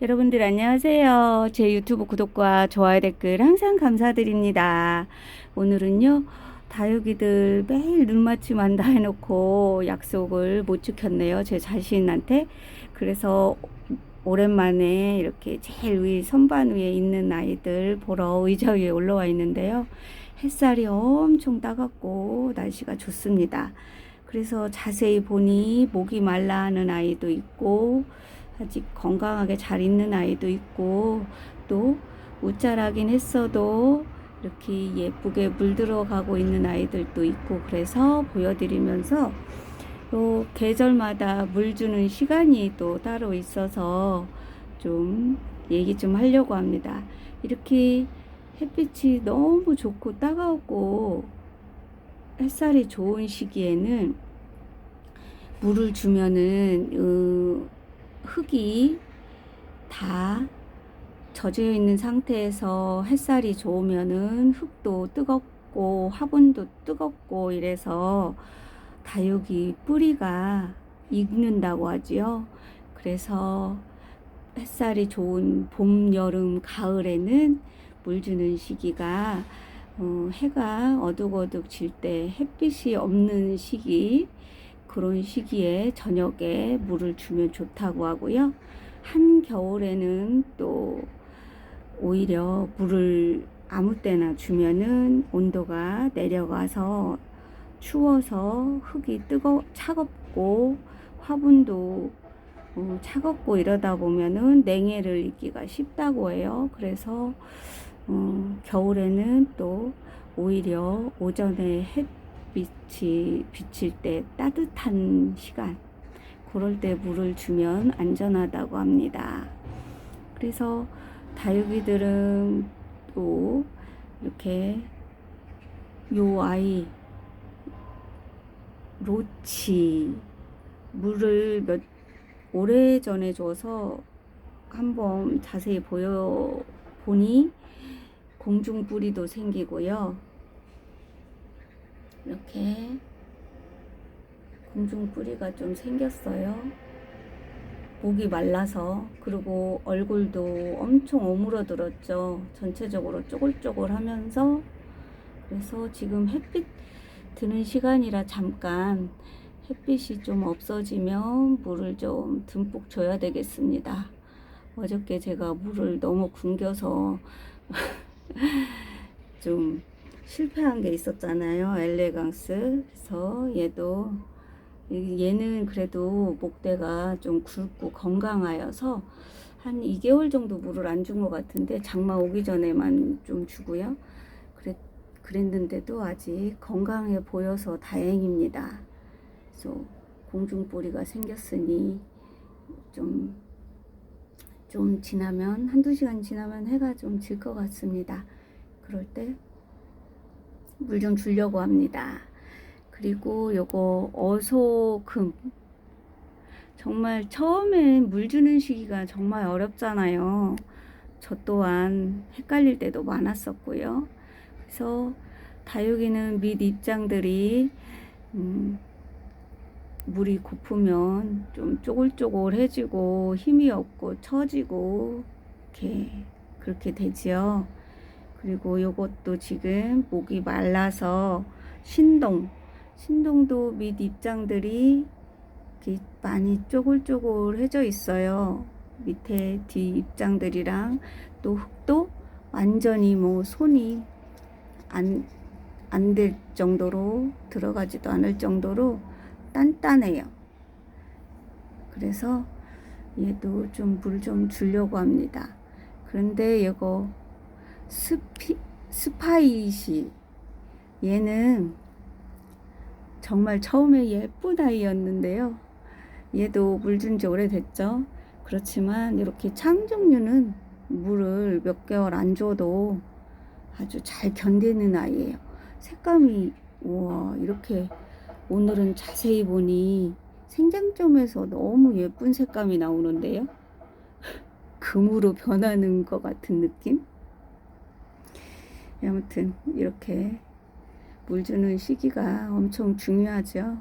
여러분들 안녕하세요. 제 유튜브 구독과 좋아요 댓글 항상 감사드립니다. 오늘은요, 다육이들 매일 눈 맞춤 한다 해놓고 약속을 못 지켰네요. 제 자신한테. 그래서 오랜만에 이렇게 제일 위 선반 위에 있는 아이들 보러 의자 위에 올라와 있는데요. 햇살이 엄청 따갑고 날씨가 좋습니다. 그래서 자세히 보니 목이 말라 하는 아이도 있고 아직 건강하게 잘 있는 아이도 있고 또 웃자라긴 했어도 이렇게 예쁘게 물들어 가고 있는 아이들도 있고 그래서 보여드리면서 또 계절마다 물 주는 시간이 또 따로 있어서 좀 얘기 좀 하려고 합니다. 이렇게 햇빛이 너무 좋고 따가웠고 햇살이 좋은 시기에는 물을 주면은 어, 흙이 다 젖어 있는 상태에서 햇살이 좋으면은 흙도 뜨겁고 화분도 뜨겁고 이래서 다육이 뿌리가 익는다고 하지요. 그래서 햇살이 좋은 봄, 여름, 가을에는 물 주는 시기가 어, 해가 어둑어둑 질 때 햇빛이 없는 시기 그런 시기에 저녁에 물을 주면 좋다고 하고요. 한겨울에는 또 오히려 물을 아무 때나 주면은 온도가 내려가서 추워서 흙이 뜨거 차갑고 화분도 어, 차갑고 이러다 보면은 냉해를 입기가 쉽다고 해요. 그래서 어, 겨울에는 또 오히려 오전에 햇 빛이 비칠 때 따뜻한 시간 그럴 때 물을 주면 안전하다고 합니다. 그래서 다육이들은 또 이렇게 요 아이 로치 물을 몇 오래 전에 줘서 한번 자세히 보여 보니 공중 뿌리도 생기고요. 이렇게 공중 뿌리가 좀 생겼어요. 목이 말라서 그리고 얼굴도 엄청 오므러들었죠. 전체적으로 쪼글쪼글 하면서 그래서 지금 햇빛 드는 시간이라 잠깐 햇빛이 좀 없어지면 물을 좀 듬뿍 줘야 되겠습니다. 어저께 제가 물을 너무 굶겨서 좀 실패한 게 있었잖아요. 엘레강스. 그래서 얘도 얘는 그래도 목대가 좀 굵고 건강하여서 한 2개월 정도 물을 안 준 것 같은데 장마 오기 전에만 좀 주고요. 그랬, 그랬는데도 아직 건강해 보여서 다행입니다. 그래서 공중뿌리가 생겼으니 좀, 좀 지나면, 한두 시간 지나면 해가 좀 질 것 같습니다. 그럴 때 물 좀 주려고 합니다. 그리고 요거 어소금 정말 처음엔 물 주는 시기가 정말 어렵잖아요. 저 또한 헷갈릴 때도 많았었고요. 그래서 다육이는 밑 입장들이 음, 물이 고프면 좀 쪼글쪼글해지고 힘이 없고 처지고 이렇게 그렇게 되지요. 그리고 요것도 지금 목이 말라서 신동 신동도 밑 입장들이 이렇게 많이 쪼글쪼글해져 있어요. 밑에 뒤 입장들이랑 또 흙도 완전히 뭐 손이 안, 안 될 정도로 들어가지도 않을 정도로 단단해요. 그래서 얘도 좀 물좀 주려고 합니다. 그런데 이거 스피, 스파이시 얘는 정말 처음에 예쁜 아이였는데요. 얘도 물 준 지 오래됐죠. 그렇지만 이렇게 창종류는 물을 몇 개월 안 줘도 아주 잘 견디는 아이예요. 색감이 우와 이렇게 오늘은 자세히 보니 생장점에서 너무 예쁜 색감이 나오는데요. 금으로 변하는 것 같은 느낌? 아무튼 이렇게 물 주는 시기가 엄청 중요하죠.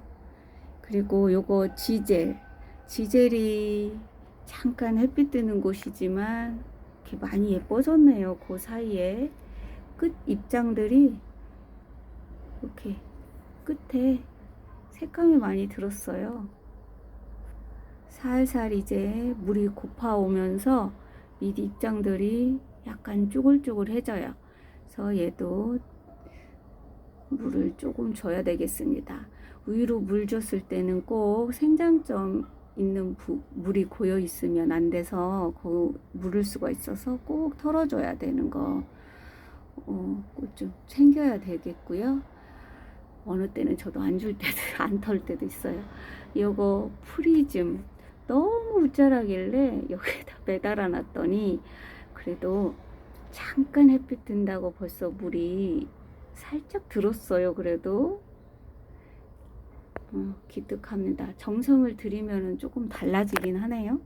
그리고 요거 지젤. 지젤이 잠깐 햇빛 뜨는 곳이지만 이렇게 많이 예뻐졌네요. 그 사이에 끝 입장들이 이렇게 끝에 색감이 많이 들었어요. 살살 이제 물이 고파오면서 밑 입장들이 약간 쪼글쪼글해져요. 그래서 얘도 물을 조금 줘야 되겠습니다. 위로 물 줬을 때는 꼭 생장점 있는 부, 물이 고여 있으면 안 돼서 그 물을 수가 있어서 꼭 털어줘야 되는 거 어, 챙겨야 되겠고요. 어느 때는 저도 안 줄 때도 안 털 때도 있어요. 이거 프리즘 너무 우짜라길래 여기다 매달아 놨더니 그래도 잠깐 햇빛 든다고 벌써 물이 살짝 들었어요. 그래도 어, 기특합니다. 정성을 들이면은 조금 달라지긴 하네요.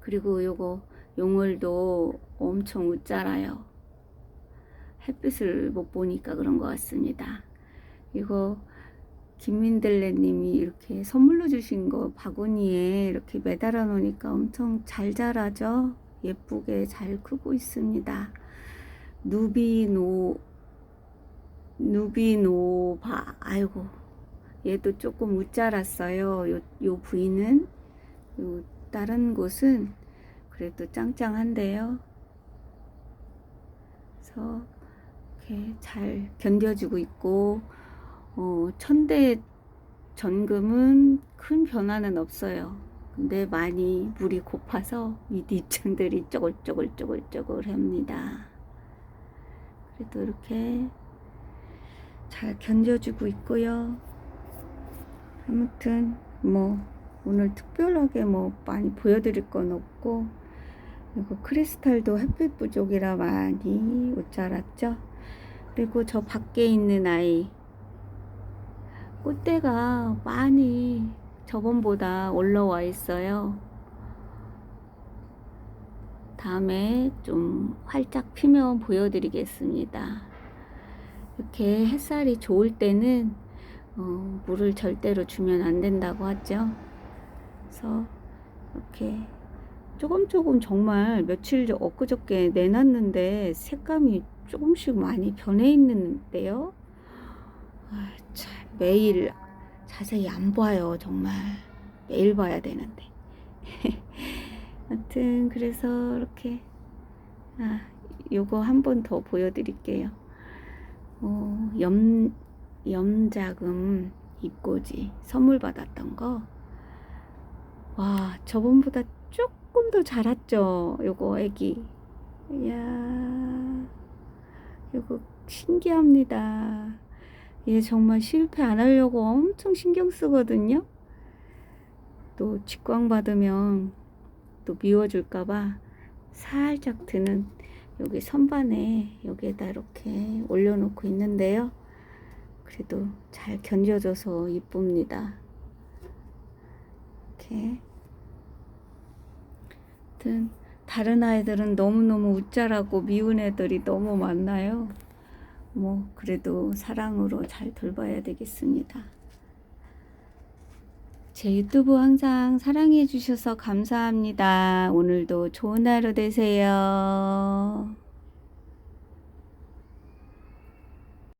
그리고 요거 용월도 엄청 웃자라요. 햇빛을 못 보니까 그런 것 같습니다. 이거 김민들레 님이 이렇게 선물로 주신 거 바구니에 이렇게 매달아 놓으니까 엄청 잘 자라죠? 예쁘게 잘 크고 있습니다. 누비노, 누비노바, 아이고, 얘도 조금 웃자랐어요. 요, 요 부위는, 요 다른 곳은 그래도 짱짱한데요. 그래서 이렇게 잘 견뎌주고 있고, 어, 천대 전금은 큰 변화는 없어요. 근데 많이 물이 고파서 밑 입장들이 쪼글쪼글쪼글쪼글 합니다. 그래도 이렇게 잘 견뎌주고 있고요. 아무튼 뭐 오늘 특별하게 뭐 많이 보여드릴 건 없고 그리고 크리스탈도 햇빛 부족이라 많이 못 자랐죠. 그리고 저 밖에 있는 아이 꽃대가 많이 저번보다 올라와 있어요. 다음에 좀 활짝 피면 보여드리겠습니다. 이렇게 햇살이 좋을 때는 어, 물을 절대로 주면 안 된다고 하죠. 그래서 이렇게 조금 조금 정말 며칠 전 엊그저께 내놨는데 색감이 조금씩 많이 변해 있는데요. 아, 참 매일 자세히 안 봐요 정말. 매일 봐야 되는데. 하여튼 그래서 이렇게 아 요거 한 번 더 보여드릴게요. 어, 염 염자금 입꼬지 선물 받았던 거. 와 저번보다 조금 더 자랐죠 요거 애기. 이야 요거 신기합니다 얘 정말 실패 안 하려고 엄청 신경 쓰거든요. 또 직광 받으면 또 미워줄까봐 살짝 드는 여기 선반에 여기에다 이렇게 올려놓고 있는데요. 그래도 잘 견뎌줘서 이쁩니다. 이렇게. 하여튼 다른 아이들은 너무너무 웃자라고 미운 애들이 너무 많나요? 뭐 그래도 사랑으로 잘 돌봐야 되겠습니다. 제 유튜브 항상 사랑해 주셔서 감사합니다. 오늘도 좋은 하루 되세요.